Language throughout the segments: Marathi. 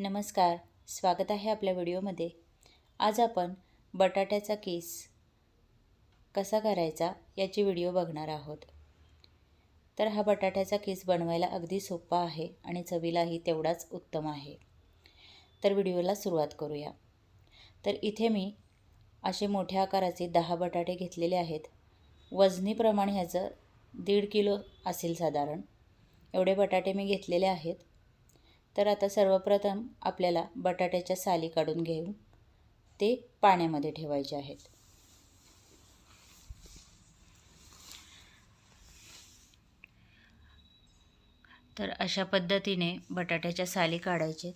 नमस्कार स्वागत आहे आपल्या व्हिडिओमध्ये. आज आपण बटाट्याचा केस कसा करायचा याची व्हिडिओ बघणार आहोत. तर हा बटाट्याचा केस बनवायला अगदी सोपा आहे आणि चवीलाही तेवढाच उत्तम आहे. तर व्हिडिओला सुरुवात करूया. तर इथे मी असे मोठ्या आकाराचे दहा बटाटे घेतलेले आहेत. वजनीप्रमाणे ह्याचं दीड किलो असेल साधारण. एवढे बटाटे मी घेतलेले आहेत. तर आता सर्वप्रथम आपल्याला बटाट्याच्या साली काढून घेऊन ते पाण्यामध्ये ठेवायचे आहेत. तर अशा पद्धतीने बटाट्याच्या साली काढायचे.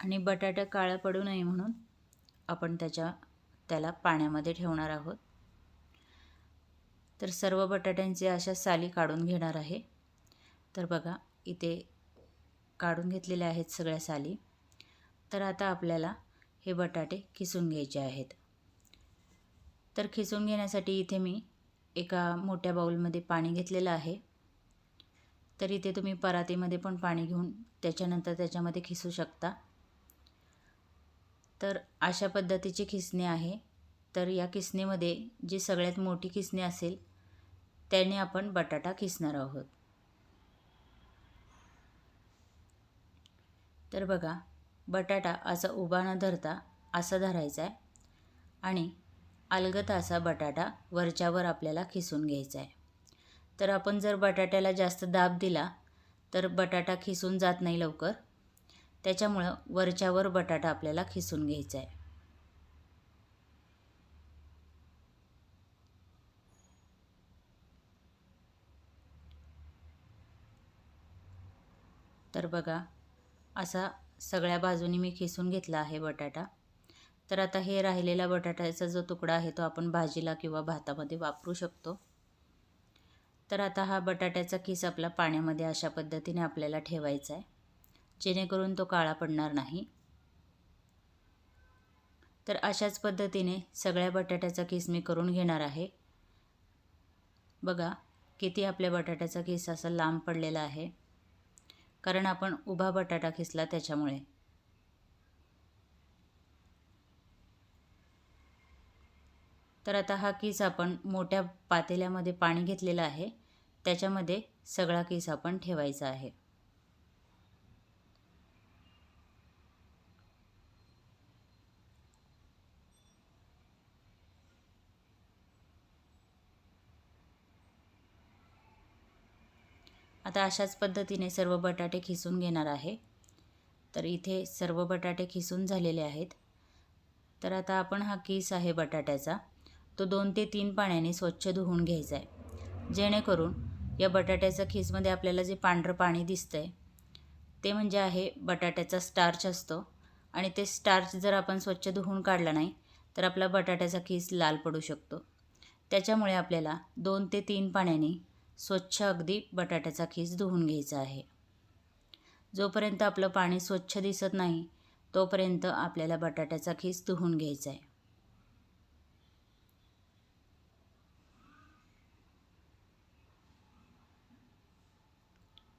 आणि बटाटा काळा पडू नये म्हणून आपण त्याच्या त्याला पाण्यामध्ये ठेवणार आहोत. तर सर्व बटाट्यांचे अशा साली काढून घेणार आहे. तर बघा इथे काढून घेतलेल्या आहेत सगळ्या साली. तर आता आपल्याला हे बटाटे खिसून घ्यायचे आहेत. तर खिसून घेण्यासाठी इथे मी एका मोठ्या बाऊलमध्ये पाणी घेतलेलं आहे. तर इथे तुम्ही परातीमध्ये पण पाणी घेऊन त्याच्यानंतर त्याच्यामध्ये खिसू शकता. तर अशा पद्धतीची खिसणी आहे. तर या किसणीमध्ये जी सगळ्यात मोठी किसणी असेल त्याने आपण बटाटा खिसणार आहोत. तर बघा बटाटा असा उभा न धरता असा धरायचा आहे आणि अलगत असा बटाटा वरच्यावर आपल्याला खिसून घ्यायचा आहे. तर आपण जर बटाट्याला जास्त दाब दिला तर बटाटा खिसून जात नाही लवकर. त्याच्यामुळं वरच्यावर बटाटा आपल्याला खिसून घ्यायचा आहे. तर बघा असा सगळ्या बाजूनी मी खिसून घेतला आहे बटाटा. तर आता हे राहिलेला बटाट्याचा जो तुकडा आहे तो आपण भाजीला किंवा भातामध्ये वापरू शकतो. तर आता हा बटाट्याचा खिस आपला पाण्यामध्ये अशा पद्धतीने आपल्याला ठेवायचा आहे. जेणेकरून तो काळा पडणार नाही. तर अशाच पद्धतीने सगळ्या बटाट्याचा खिस मी करून घेणार आहे. बघा किती आपल्या बटाट्याचा खिस असा लांब पडलेला आहे. कारण आपण उभा बटाटा खिसला त्याच्यामुळे. तर आता हा किस आपण मोठ्या पातेल्यामध्ये पाणी घेतलेलं आहे. त्याच्यामध्ये सगळा किस आपण ठेवायचा आहे. आता अशाच पद्धतीने सर्व बटाटे खिसून घेणार आहे. तर इथे सर्व बटाटे खिसून झालेले आहेत. तर आता आपण हा किस आहे बटाट्याचा. तो दोन ते तीन पाण्याने स्वच्छ धुवून घ्यायचा आहे जेणेकरून या बटाट्याच्या खिसमध्ये आपल्याला जे पांढरं पाणी दिसतं आहे ते म्हणजे आहे बटाट्याचा स्टार्च असतो. आणि ते स्टार्च जर आपण स्वच्छ धुवून काढला नाही तर आपला बटाट्याचा खिस लाल पडू शकतो. त्याच्यामुळे आपल्याला दोन ते तीन पाण्याने स्वच्छ अगदी बटाट्याचा खीस धुवून घ्यायचा आहे. जोपर्यंत आपलं पाणी स्वच्छ दिसत नाही तोपर्यंत आपल्याला बटाट्याचा खीस धुवून घ्यायचा आहे.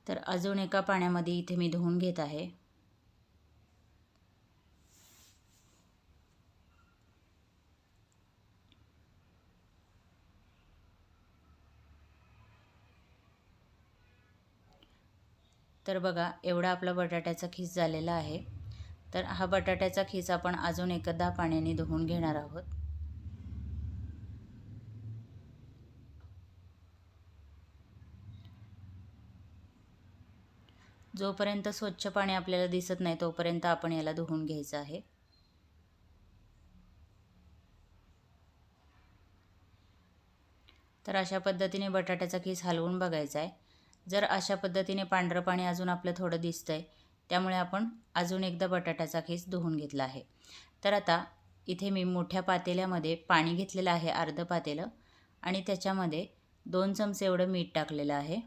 तर अजून एका पाण्यामध्ये इथे मी धुवून घेत आहे. तर बघा एवढा आपला बटाट्याचा खीस झालेला आहे. तर हा बटाट्याचा खीस आपण अजून एकदा पाण्याने धुवून घेणार आहोत. जोपर्यंत स्वच्छ पाणी आपल्याला दिसत नाही तोपर्यंत आपण याला धुवून घ्यायचं आहे. तर अशा पद्धतीने बटाट्याचा खीस हलवून बघायचा आहे. जर अशा पद्धतीने पांढरं पाणी अजून आपलं थोडं दिसतं आहे त्यामुळे आपण अजून एकदा बटाट्याचा खीस धुवून घेतला आहे. तर आता इथे मी मोठ्या पातेल्यामध्ये पाणी घेतलेलं आहे अर्धं पातेलं आणि त्याच्यामध्ये दोन चमचे एवढं मीठ टाकलेलं आहे.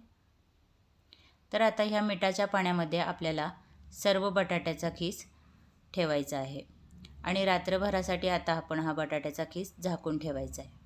तर आता ह्या मिठाच्या पाण्यामध्ये आपल्याला सर्व बटाट्याचा खीस ठेवायचा आहे. आणि रात्रभरासाठी आता आपण हा बटाट्याचा खीस झाकून ठेवायचा आहे.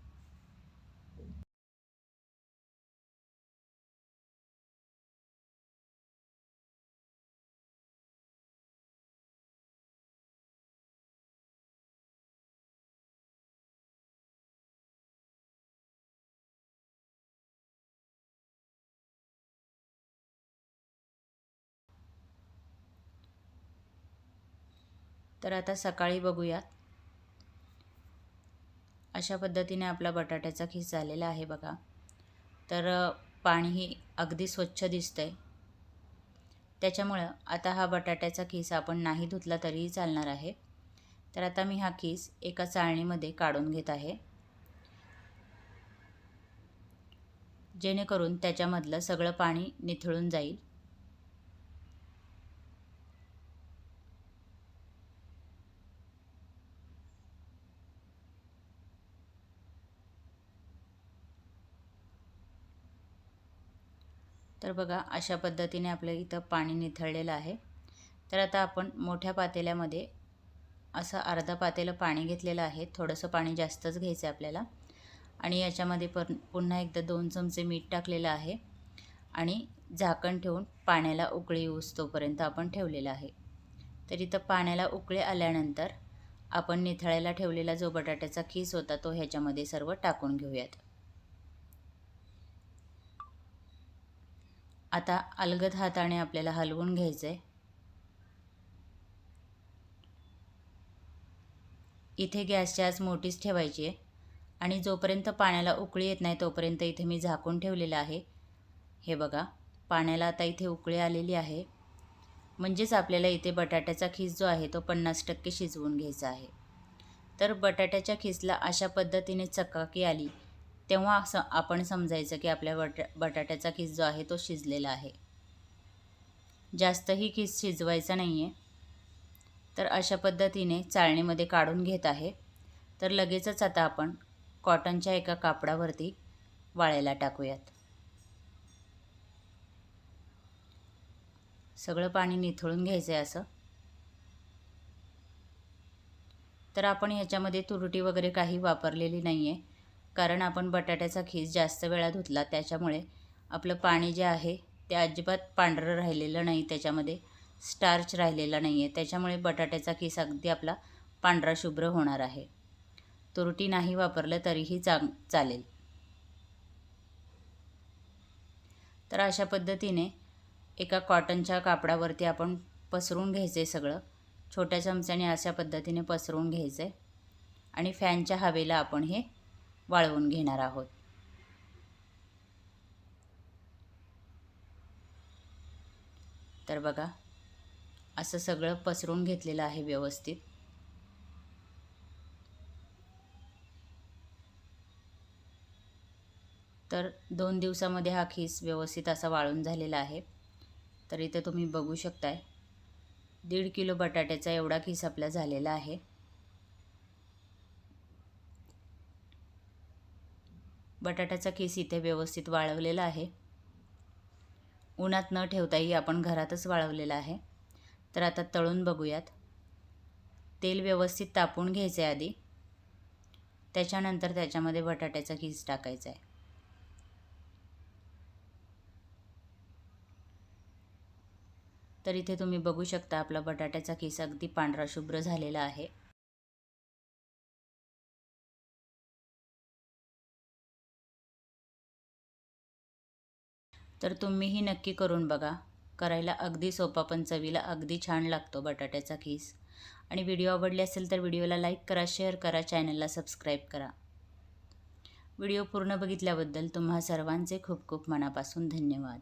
तर आता सकाळी बघूयात. अशा पद्धतीने आपला बटाट्याचा खीस झालेला आहे बघा. तर पाणीही अगदी स्वच्छ दिसतं आहे त्याच्यामुळं आता हा बटाट्याचा खीस आपण नाही धुतला तरीही चालणार आहे. तर आता मी हा खीस एका चाळणीमध्ये काढून घेत आहे. जेणेकरून त्याच्यामधलं सगळं पाणी निथळून जाईल. तर बघा अशा पद्धतीने आपलं इथं पाणी निथळलेलं आहे. तर आता आपण मोठ्या पातेल्यामध्ये असं अर्धा पातेलं पाणी घेतलेलं आहे. थोडंसं पाणी जास्तच घ्यायचं आहे आपल्याला. आणि याच्यामध्ये पण पुन्हा एकदा दोन चमचे मीठ टाकलेलं आहे. आणि झाकण ठेवून पाण्याला उकळी येऊस तोपर्यंत आपण ठेवलेलं आहे. तर इथं पाण्याला उकळी आल्यानंतर आपण निथळायला ठेवलेला जो बटाट्याचा खीस होता तो ह्याच्यामध्ये सर्व टाकून घेऊयात. आता अलगद हाताने आपल्याला हलवून घ्यायचं आहे इथे गॅसची आज मोठीच ठेवायची आहे. आणि जोपर्यंत पाण्याला उकळी येत नाही तोपर्यंत इथे मी झाकून ठेवलेलं आहे. हे बघा पाण्याला आता इथे उकळी आलेली आहे. म्हणजेच आपल्याला इथे बटाट्याचा खीस जो आहे तो पन्नास टक्के शिजवून घ्यायचा आहे. तर बटाट्याच्या खिसला अशा पद्धतीने चकाकी आली तेव्हा असं आपण समजायचं की आपल्या बटा बटाट्याचा किस जो आहे तो शिजलेला आहे. जास्तही किस शिजवायचा नाही आहे तर अशा पद्धतीने चाळणीमध्ये काढून घेत आहे. तर लगेचच आता आपण कॉटनच्या एका कापडावरती वाळायला टाकूयात. सगळं पाणी निथळून घ्यायचं आहे असं. तर आपण ह्याच्यामध्ये तुरटी वगैरे काही वापरलेली नाही आहे कारण आपण बटाट्याचा खीस जास्त वेळा धुतला त्याच्यामुळे आपलं पाणी जे आहे ते अजिबात पांढरं राहिलेलं नाही त्याच्यामध्ये स्टार्च राहिलेला नाही आहे त्याच्यामुळे बटाट्याचा खीस अगदी आपला पांढरा शुभ्र होणार आहे. तुरटी नाही वापरलं तरीही चांग चालेल. तर अशा पद्धतीने एका कॉटनच्या कापडावरती आपण पसरून घ्यायचं आहे सगळं. छोट्या चमच्याने अशा पद्धतीने पसरून घ्यायचं. आहे आणि फॅनच्या हवेला आपण हे वाळवून घेणार आहोत. तर बघा असं सगळं पसरून घेतलेलं आहे व्यवस्थित. तर दोन दिवसामध्ये हा खीस व्यवस्थित असा वाळून झालेला आहे. तर इथे तुम्ही बघू शकताय दीड किलो बटाट्याचा एवढा खीस आपला झालेला आहे. बटाट्याचा खीस इथे व्यवस्थित वाळवलेला आहे. उन्हात न ठेवताही आपण घरातच वाळवलेला आहे. तर आता तळून बघूयात. तेल व्यवस्थित तापून घ्यायचं आहे आधी. त्याच्यानंतर त्याच्यामध्ये बटाट्याचा खीस टाकायचा आहे तर इथे तुम्ही बघू शकता आपला बटाट्याचा खीस अगदी पांढरा शुभ्र झालेला आहे. तर तुम्हीही नक्की करून बघा. करायला अगदी सोपा पण चवीला अगदी छान लागतो बटाट्याचा खीस आणि व्हिडिओ आवडले असेल तर व्हिडिओला लाईक करा शेअर करा चॅनलला सबस्क्राईब करा. व्हिडिओ पूर्ण बघितल्याबद्दल तुम्हा सर्वांचे खूप खूप मनापासून धन्यवाद.